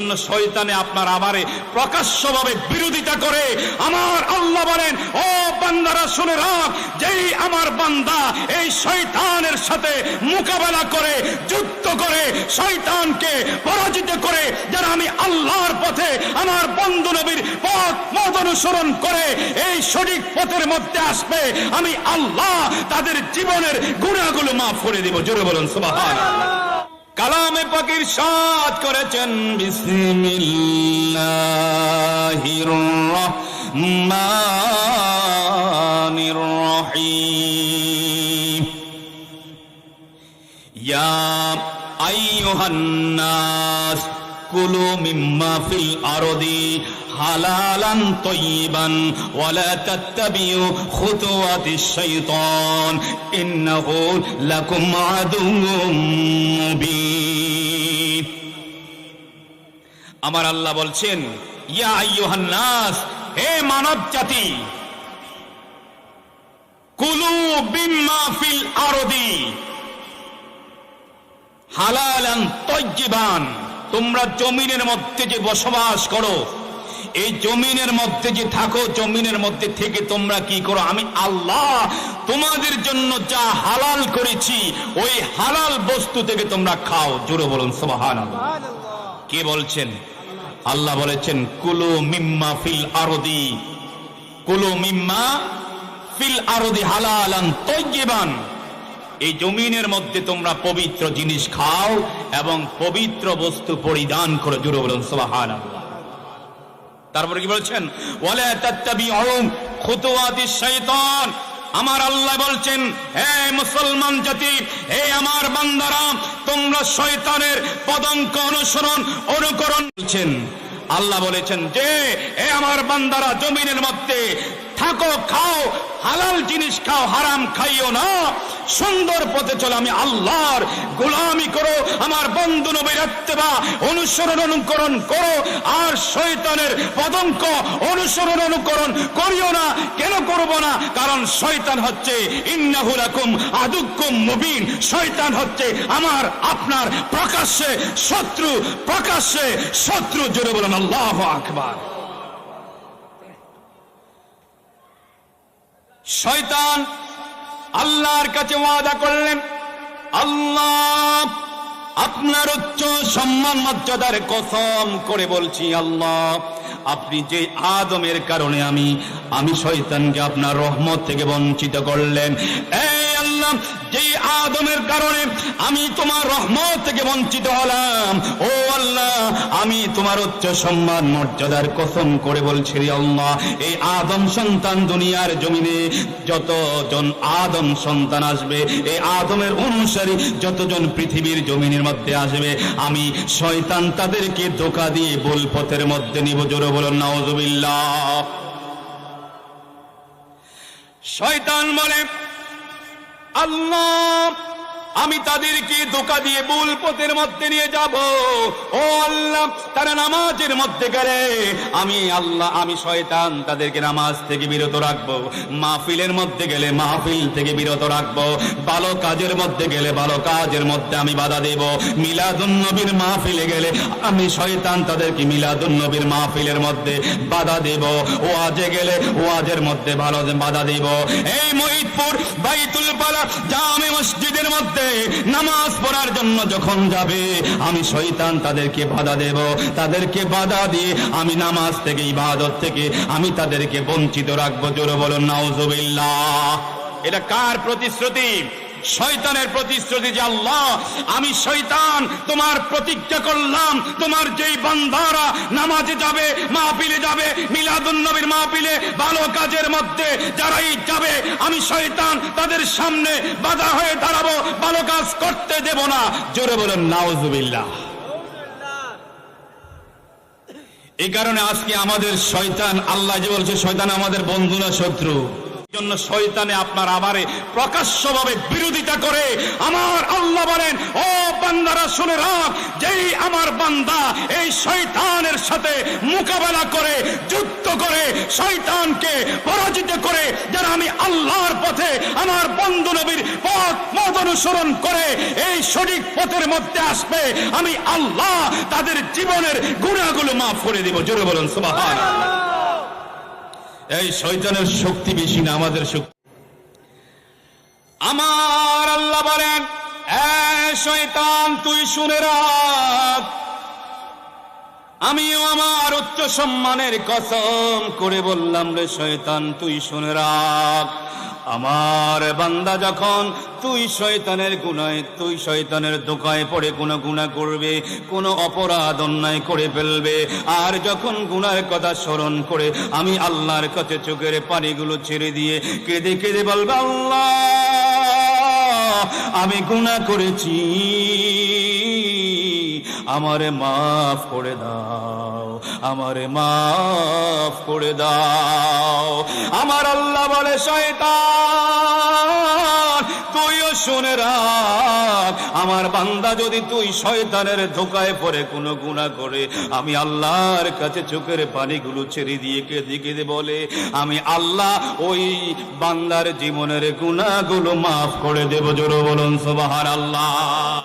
শয়তানে আপনার আমারে প্রকাশ্যভাবে বিরোধিতা করে। আমার আল্লাহ বলেন, ও বান্দারা, শুনে রাখ, যেই আমার বান্দা এই শয়তানের সাথে মোকাবেলা করে, যুদ্ধ করে, শয়তানকে পরাজিত করে যারা আমি আল্লাহর পথে আমার বন্ধু নবীর পথ মত অনুসরণ করে, এই সঠিক পথের মধ্যে আসবে, আমি আল্লাহ তাদের জীবনের গুণাগুলো মাফ করে দিব। জোরে বলুন, সুবহানাল্লাহ। কালামে পাকির সাত করেছেন বিসমিল্লাহির রহমানির রহিম। ইয়া আইয়ুহান কুলু মিম্মা ফিল আরদি হালালান তয়্যিবান ওয়ালা তাত্তাবিউ খুতুওয়াতিশ শাইতান ইন্নাহু লাকুম আদুউম মুবিন। আমার আল্লাহ বলছেন, ইয়া আইয়ুহান নাস, হে মানব জাতি, কুলু বিম্মা ফিল আরদি হালালান তয়্যিবান তোমরা জমিনের মধ্যে যে বসবাস করো, এই জমিনের মধ্যে যে থাকো, জমিনের মধ্যে থেকে তোমরা কি করো? আমি আল্লাহ তোমাদের জন্য যা হালাল করেছি, ওই হালাল বস্তু থেকে তোমরা খাও। জোরে বলুন সুবহান কে বলছেন? আল্লাহ বলেছেন, কুলো মিম্মা ফিল আরদি। কুলো মিম্মা ফিল আরদি হালালান তয়্যিবান এই জমিনের মধ্যে তোমরা পবিত্র জিনিস খাও এবং পবিত্র বস্তু পরিধান করে। জুড়ে বলুন সোহান তারপরে কি বলছেন? শাইতান। আমার আল্লাহ বলছেন, হে মুসলমান জাতি, হে আমার বান্দারা, তোমরা শয়তানের পদঙ্ক অনুসরণ, অনুকরণ বলছেন আল্লাহ বলেছেন যে এ আমার বান্দারা, জমিনের মধ্যে থাকো, খাও, হালাল জিনিস খাও, হারাম খাইও না। সুন্দর পথে চলো, আমি আল্লাহর গোলামি করো, আমার বন্ধু নবীর ইত্তেবা অনুসরণ অনুকরণ করো, আর শয়তানের পদঙ্ক অনুসরণ অনুকরণ করিও না, কেন করব না? কারণ শয়তান হচ্ছে, ইন্নাহু লাকুম আদুকুম মুবিন। শয়তান হচ্ছে আমার, আপনার প্রকাশ্যে শত্রু প্রকাশ্যে শত্রু। জোরে বলেন, আল্লাহু আকবার। শয়তান আল্লাহর কাছে ওয়াদা করলেন আল্লাহ আপনার উচ্চ সম্মান মর্যাদার কসম করে বলছি আল্লাহ আপনি যে আদমের কারণে আমি আমি শয়তানকে আপনার রহমত থেকে বঞ্চিত করলেন। যে আদমের কারণে আমি তোমার রহমত থেকে বঞ্চিত হলাম। ও আল্লাহ, আমি তোমার উচ্চ সম্মান, মর্যাদার কসম করে বলছি আল্লাহ, এই আদম সন্তান দুনিয়ার জমিনে যতজন আদম সন্তান আসবে, এই আদমের অনুসারী যতজন পৃথিবীর জমিনের মধ্যে আসবে, আমি শয়তান তাদেরকে ধোকা দিয়ে ভুল পথের মধ্যে নিব জোরে বলুন নাউজুবিল্লাহ শয়তান বলে আল্লাহ আমি তাদেরকে ধোকা দিয়ে ভুল পথের মধ্যে নিয়ে যাব। ও আল্লাহ, তারা নামাজের মধ্যে গেলে আমি আল্লাহ, আমি শয়তান, তাদেরকে নামাজ থেকে বিরত রাখব। মাহফিলের মধ্যে গেলে মাহফিল থেকে বিরত রাখব। ভালো কাজের মধ্যে গেলে ভালো কাজের মধ্যে আমি বাধা দেব। মিলাদুন নবীর মাহফিলে গেলে আমি শয়তান, তাদেরকে মিলাদুন নবীর মাহফিলের মধ্যে বাধা দেব। ও আজে গেলে ওয়াজের মধ্যে ভালো বাধা দেব। এই মহিদপুর বাইতুল পালা জামে মসজিদের মধ্যে নামাজ পড়ার জন্য যখন যাবে, আমি শৈতান তাদেরকে বাধা দেব। তাদেরকে বাধা দিয়ে আমি নামাজ থেকে, ইবাদত থেকে আমি তাদেরকে বঞ্চিত রাখব। জোরে বলো নাও এটা কার প্রতিশ্রুতি? শয়তানের প্রতিশ্রুতি যে আল্লাহ, আমি শয়তান, তোমার প্রতিজ্ঞা করলাম, তোমার যেই বান্দারা নামাজে যাবে, মাহফিলে যাবে, মিলাদুন নবীর মাহফিলে ভালো কাজের মধ্যে যারাই যাবে, আমি শয়তান, তাদের সামনে বাধা হয়ে দাঁড়াবো, ভালো কাজ করতে দেব না। জোরে বলেন, নাউজুবিল্লাহ। এই কারণে আজকে আমাদের শয়তান, আল্লাহ যে বলছে, শয়তান আমাদের বন্ধু না শত্রু। জন্য শয়তানে আপনার প্রকাশ্যভাবে বিরোধিতা করে। আমার আল্লাহ বলেন, ও বান্দারা, শুনে রাখ, যেই আমার বান্দা এই শয়তানের সাথে মোকাবেলা করে, যুদ্ধ করে, শয়তানকে পরাজিত করে যারা আমি আল্লাহর পথে আমার বন্ধু নবীর পথ মত অনুসরণ করে, এই সঠিক পথের মধ্যে আসবে, আমি আল্লাহ তাদের জীবনের গুণাগুলো মাফ করে দিব। জোরে বলুন এই শৈতানের শক্তি বেশি না, আমাদের শক্তি। আমার আল্লাহ বলেন, এ শয়তান, তুই শুনে রাখ আমিও আমার উচ্চ সম্মানের কসম করে বললাম রে শয়তান, তুই শুনে রাখ। আমার বান্দা যখন তুই শয়তানের গুনায়, তুই শয়তানের দোকায় পড়ে কোনো গুণা করবে, কোনো অপরাধ অন্যায় করে ফেলবে, আর যখন গুনার কথা স্মরণ করে আমি আল্লাহর কাছে চোখের পানিগুলো ছেড়ে দিয়ে কেঁদে কেঁদে বলবে, আল্লাহ, আমি গুনাহ করেছি। আমারে মাফ করে দাও, আমারে মাফ করে দাও। আমার আল্লাহ বলে, শয়তান, তুইও শুনে রাখ, আমার বান্দা যদি তুই শয়তানের ধোকায় পড়ে, কোনো গুণা করে, আমি আল্লাহর কাছে চোখের পানিগুলো ছেড়ে দিয়ে কেঁদে কেঁদে বলে, আমি আল্লাহ ওই বান্দার জীবনের গুণাগুলো মাফ করে দেব। জোর বলুন সোবাহার আল্লাহ